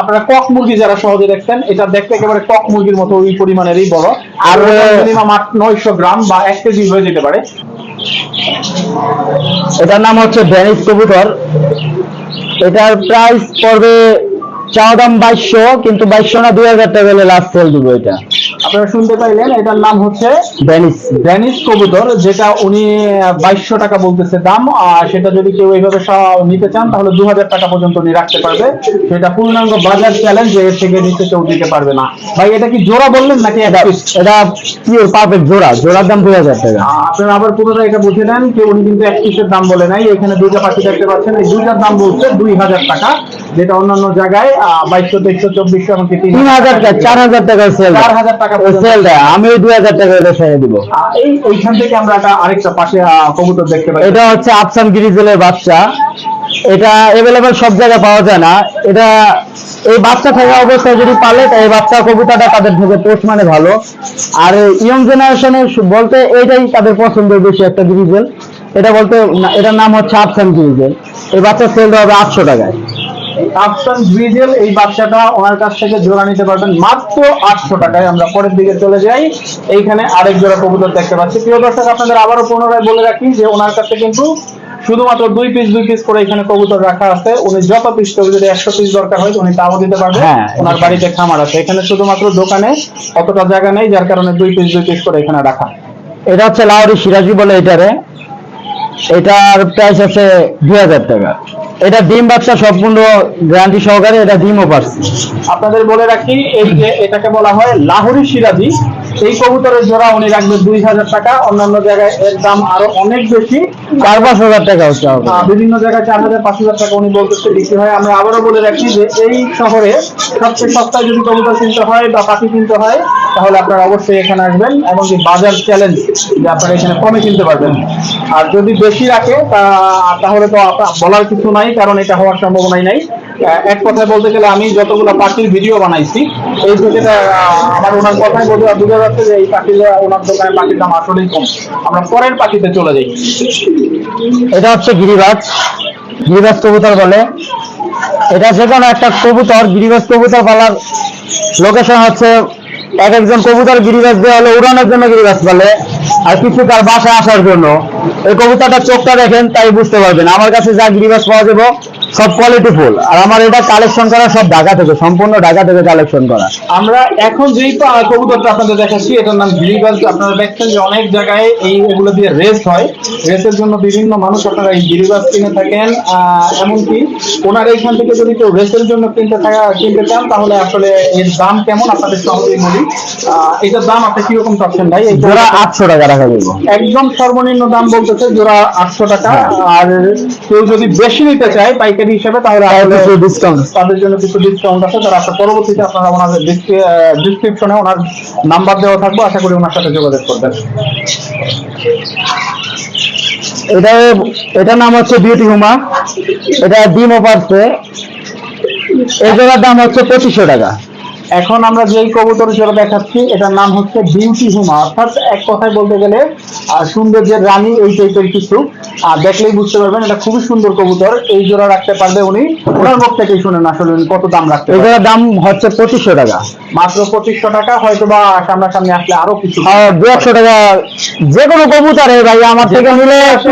আপনারা কক মুরগি যারা সহজে দেখছেন এটা দেখতে একেবারে কক মুরগির মতো ওই পরিমাণেরই বড়। আর মিনিমাম আট নয়শো গ্রাম বা এক কেজি হয়ে যেতে পারে। এটার নাম হচ্ছে ভ্যানিস কবুতর। এটার প্রাইস পড়বে চাওয়া দাম বাইশশো কিন্তু বাইশশো না দুই হাজার টাকা হলে লাস্ট সেল দিব এটা। আপনারা শুনতে পাইলেন এটার নাম হচ্ছে ড্যানিশ ড্যানিশ কবুতর যেটা উনি বাইশশো টাকা বলতেছে দাম আর সেটা যদি কেউ এইভাবে নিতে চান তাহলে দু হাজার টাকা পর্যন্ত উনি রাখতে পারবে। সেটা পূর্ণাঙ্গ বাজার চ্যালেঞ্জ এর থেকে নিচে কেউ দিতে পারবে না। ভাই এটা কি জোড়া বললেন নাকি piece? এটা পিওর পারফেক্ট জোড়া জোড়ার দাম দুই হাজার টাকা। আপনারা আবার পুরোটা এটা বুঝে নেন যে উনি কিন্তু এক পিসের দাম বলে নাই। এখানে দুইটা পাখি দেখতে পাচ্ছেন এই দুইটার দাম বলছে দুই হাজার টাকা যেটা অন্যান্য জায়গায় বাইশশো তেইশশো চব্বিশশো এমনকি তিন হাজার টাকা চার হাজার টাকা সেল চার হাজার টাকা সেল দেয় আমি দুই হাজার টাকা এটা ছেড়ে দিব। এই ওইখান থেকে আমরা একটা আরেকটা পাশে কবুতর দেখতে পাই। এটা হচ্ছে আফসান গিরিজেলের বাচ্চা। এটা এভেলেবেল সব জায়গায় পাওয়া যায় না। এটা এই বাচ্চা থাকা অবস্থায় যদি পালে এই বাচ্চা কবিতাটা তাদের থেকে পোস্ট মানে ভালো। আর ইয়ং জেনারেশনের বলতে এইটাই তাদের পছন্দের বেশি একটা গিরিজেল। এটা বলতে এটার নাম হচ্ছে আফসান গিরিজেল। এই বাচ্চা সেল হবে আটশো টাকায়। আফসান এই বাচ্চাটা ওনার কাছ থেকে জোড়া নিতে পারবেন মাত্র আটশো টাকায়। আমরা পরের দিকে চলে যাই। এইখানে আরেক জোড়া কবুতর দেখতে পাচ্ছি। প্রিয় দর্শক আপনাদের আবারও পুনরায় বলে রাখি যে ওনার কাছে কিন্তু শুধুমাত্র দুই পিস দুই পিস করে এখানে কবুতর রাখা আছে। উনি যত পিস কেউ যদি একশো পিস দরকার হয় উনি তাও দিতে পারবেন। হ্যাঁ। ওনার বাড়িতে খামার আছে। এখানে শুধুমাত্র দোকানে অতটা জায়গা নেই যার কারণে দুই পিস দুই পিস করে এখানে রাখা। এটা হচ্ছে লাহোরি সিরাজি বলে এটারে। এটার প্রাইস আছে দুই হাজার টাকা। এটা ডিম বাচ্চা সম্পূর্ণ গ্যারান্টি সহকারে এটা ডিমও পারছে। আপনাদের বলে রাখি এই যে এটাকে বলা হয় লাহোরি সিরাজি এই কবুতরের জোড়া উনি রাখবেন দুই হাজার টাকা। অন্যান্য জায়গায় এর দাম আরও অনেক বেশি। চার পাঁচ হাজার টাকা হচ্ছে বিভিন্ন জায়গায় চার হাজার পাঁচ হাজার টাকা উনি বলতেছে বিক্রি হয়। আমরা আবারও বলে রাখি যে এই শহরে সবচেয়ে সস্তায় যদি কবুতর কিনতে হয় বা পাখি কিনতে হয় তাহলে আপনারা অবশ্যই এখানে আসবেন এবং কি বাজার চ্যালেঞ্জ যে আপনারা এখানে কমে কিনতে পারবেন। আর যদি বেশি রাখে তাহলে তো বলার কিছু নাই কারণ এটা হওয়ার সম্ভাবনাই নাই। এক কথায় বলতে গেলে আমি যতগুলো পাখির ভিডিও বানাইছি এই আহ, আমার ওনার কথাই বোঝা বোঝা যাচ্ছে যে এই পাখির ওনার দোকানে পাখির দাম আসলেই কম। আমরা পরের পাখিতে চলে যাই। এটা হচ্ছে গিরিবাজ। গিরিবাজ কবুতর বলে। এটা যে কোনো একটা কবুতর গিরিবাজ কবুতর বলার লোকেশন হচ্ছে এক একজন কবুতর গিরিবাজ দেওয়া হলো উড়ানোর জন্য গিরিবাজ বলে আর কিছু তার বাসায় আসার জন্য। এই কবুতরটা চোখটা দেখেন, তাই বুঝতে পারবেন। আমার কাছে যা গিরিবাজ পাওয়া যাবে সব কোয়ালিটি ফুল আর আমার এটা কালেকশন করা সব ঢাকা থেকে সম্পূর্ণ ঢাকা থেকে কালেকশন করা। আমরা এখন যেই কবুতরটা আপনাদের দেখাচ্ছি এটার নাম গিরিবাজ আপনারা দেখছেন যে অনেক জায়গায় এই এগুলো দিয়ে রেস হয়। রেসের জন্য বিভিন্ন মানুষ আপনারা এই গিরিবাজ কিনে থাকেন এমনকি ওনার এইখান থেকে যদি কেউ রেসের জন্য কিনতে থাকা কিনতে চান তাহলে আসলে এর দাম কেমন আপনাদের সহজেই বলি। আহ, এটার দাম আপনি কীরকম চাচ্ছেন ভাই? জোড়া আটশো টাকা রাখা যাবে। একদম সর্বনিম্ন দাম বলতেছে জোড়া আটশো টাকা। আর কেউ যদি বেশি নিতে চায় পাইকারি হিসেবে তাহলে কিছু ডিসকাউন্ট তাদের জন্য কিছু ডিসকাউন্ট আছে তারা আশা পরবর্তীতে আপনারা ওনাদের ডিসক্রিপশনে ওনার নাম্বার দেওয়া থাকবে। আশা করি ওনার সাথে যোগাযোগ করবেন। এটা এটার নাম হচ্ছে বিউটি হুমা এটা ডিমও পারছে এই জোড়ার দাম হচ্ছে পঁচিশশো টাকা। এখন আমরা যেই কবুতর জোড়া দেখাচ্ছি এটার নাম হচ্ছে বিউটি হুমা। অর্থাৎ এক কথায় বলতে গেলে আহ, সৌন্দর্যের রানী এই টাইপের কিছু। আর দেখলেই বুঝতে পারবেন এটা খুবই সুন্দর কবুতর। এই জোড়া রাখতে পারবে উনি। ওনার মুখ থেকেই শুনেন আসলে উনি কত দাম রাখতে এই জোড়ার দাম হচ্ছে পঁচিশশো টাকা। মাত্র পঁচিশশো টাকা হয়তো বা সামনাসামনি আসলে আরও কিছু। আর দু একশো টাকা। যে কোনো কবুতরে ভাই আমার থেকে নিলে কিছু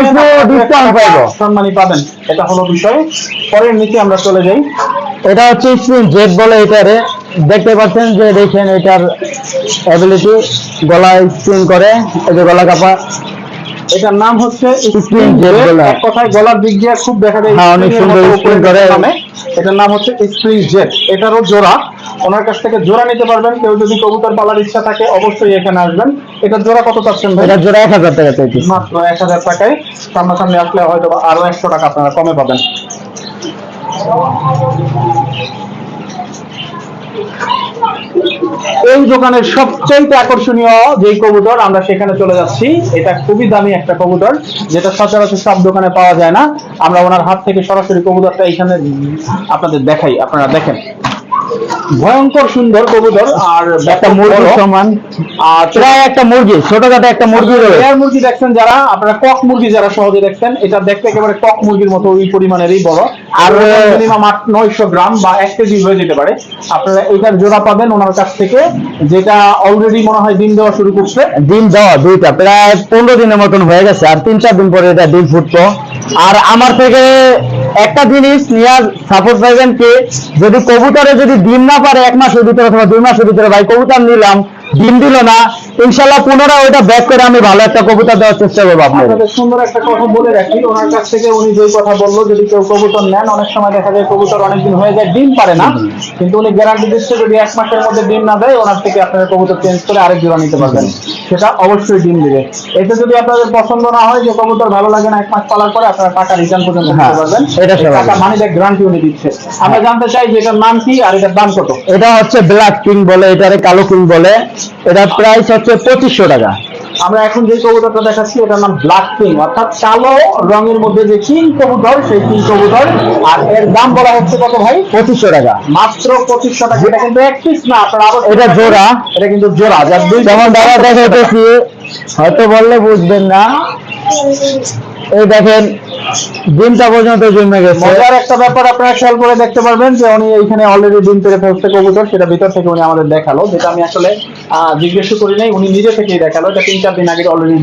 ডিসকাউন্ট পাইবো। সম্মানই পাবেন। এটা হলো বিষয়। পরের নিচে আমরা চলে যাই। এটা হচ্ছে জেড বলে এটারে। দেখতে পাচ্ছেন যে দেখেন এটার অ্যাবিলিটি গলায় স্ক্রিন করে এই যে গলা কাপা। এটার নাম হচ্ছে Spring Jet গলা। এক কথায় গলার দিক দিয়ে খুব দেখা যায় হ্যাঁ, অনেক সুন্দর মতো করে। এটার নাম হচ্ছে স্প্রিং জেট এটারও জোড়া। ওনার কাছ থেকে জোড়া নিতে পারবেন। কেউ যদি কবুতর পালার ইচ্ছা থাকে অবশ্যই এখানে আসবেন। এটার জোড়া কত চাচ্ছেন ভাই? এটা জোড়া এক হাজার টাকা চাইছি মাত্র এক হাজার টাকায়। সামনাসামনি আসলে হয়তো আরও একশো টাকা আপনারা কমে পাবেন। এই দোকানের সবচেয়ে আকর্ষণীয় যে কবুতর, আমরা সেখানে চলে যাচ্ছি। এটা খুবই দামি একটা কবুতর, যেটা সচরাচর সব দোকানে পাওয়া যায় না। আমরা ওনার হাত থেকে সরাসরি কবুতরটা এখানে আপনাদের দেখাই, আপনারা দেখেন। ভয়ঙ্কর সুন্দর কবুতর আর একটা মুরগির সমান। আর প্রায় একটা মুরগি ছোটখাটো একটা মুরগি রয়েছে। লেয়ার মুরগি দেখছেন যারা আপনারা কক মুরগি যারা সহজে দেখছেন এটা দেখতে একেবারে কক মুরগির মতো ওই পরিমাণেরই বড়। আর আর- মিনিমাম আট নয়শো গ্রাম বা এক কেজি হয়ে যেতে পারে। আপনারা এটার জোড়া পাবেন ওনার কাছ থেকে যেটা অলরেডি মনে হয় ডিম দেওয়া শুরু করছে। ডিম দেওয়া দুইটা প্রায় পনেরো দিনের মতন হয়ে গেছে আর তিন চার দিন পরে এটা ডিম ফুটতো। আর আমার থেকে একটা জিনিস নিয়ে সাপোর্ট পাইবেন কি যদি কবুতরে যদি ডিম না পারে এক মাসের ভিতরে অথবা দুই মাসের ভিতরে ভাই কবুতর নিলাম ডিম দিল না ইনশাল্লাহ পুনরায় ওইটা ব্যাক করে আমি ভালো একটা কবুতর দেওয়ার চেষ্টা করব আপনাদের। সুন্দর একটা কথা বলে রাখি। ওনার কাছ থেকে উনি যে কথা বলল যদি কেউ কবুতর নেন অনেক সময় দেখা যায় কবুতর অনেকদিন হয়ে যায় ডিম পারে না। কিন্তু উনি গ্যারান্টি দিচ্ছে যদি এক মাসের মধ্যে ডিম না দেয় ওনার থেকে আপনারা কবুতর চেঞ্জ করে আরেক জোড়া নিতে পারবেন। সেটা অবশ্যই ডিম দিবে। এতে যদি আপনাদের পছন্দ না হয় যে কবুতর ভালো লাগে না এক মাস পালার পরে আপনারা টাকা রিটার্ন পর্যন্ত হ্যাঁ, দিতে পারবেন। এটা। টাকা মানি ব্যাক গ্যারান্টি উনি দিচ্ছে। আমরা জানতে চাই যে এটার নাম কি আর এটার দাম কত। এটা হচ্ছে ব্ল্যাক কিং বলে এটারে কালো কিং বলে। এটার প্রাইস হচ্ছে পঁচিশশো টাকা। আমরা এখন যে কবুতরটা দেখাচ্ছি এটার নাম ব্ল্যাক কিং অর্থাৎ কালো রঙের মধ্যে যে কিং কবুতর সেই কিং কবুতর আর এর দাম বলা হচ্ছে কত ভাই? পঁচিশশো টাকা। মাত্র পঁচিশশো টাকা। এটা কিন্তু এক পিস না আপনার আবার এটা জোড়া। এটা কিন্তু জোড়া। যার দুই যেমন দাদা দেখাইতেছি হয়তো বললে বুঝবেন না। এই দেখেন ডিমটা পর্যন্ত জমে গেছে। মজার একটা ব্যাপার আপনারা খেয়াল করে দেখতে পারবেন যে উনি এখানে অলরেডি ডিম পেরে ফেলছে কবুতর, সেটা ভিতর থেকে উনি আমাদের দেখাল, যেটা আমি আসলে জিজ্ঞেস করি নাই, উনি নিজে থেকেই দেখাল, এটা তিন চার দিন আগে অলরেডি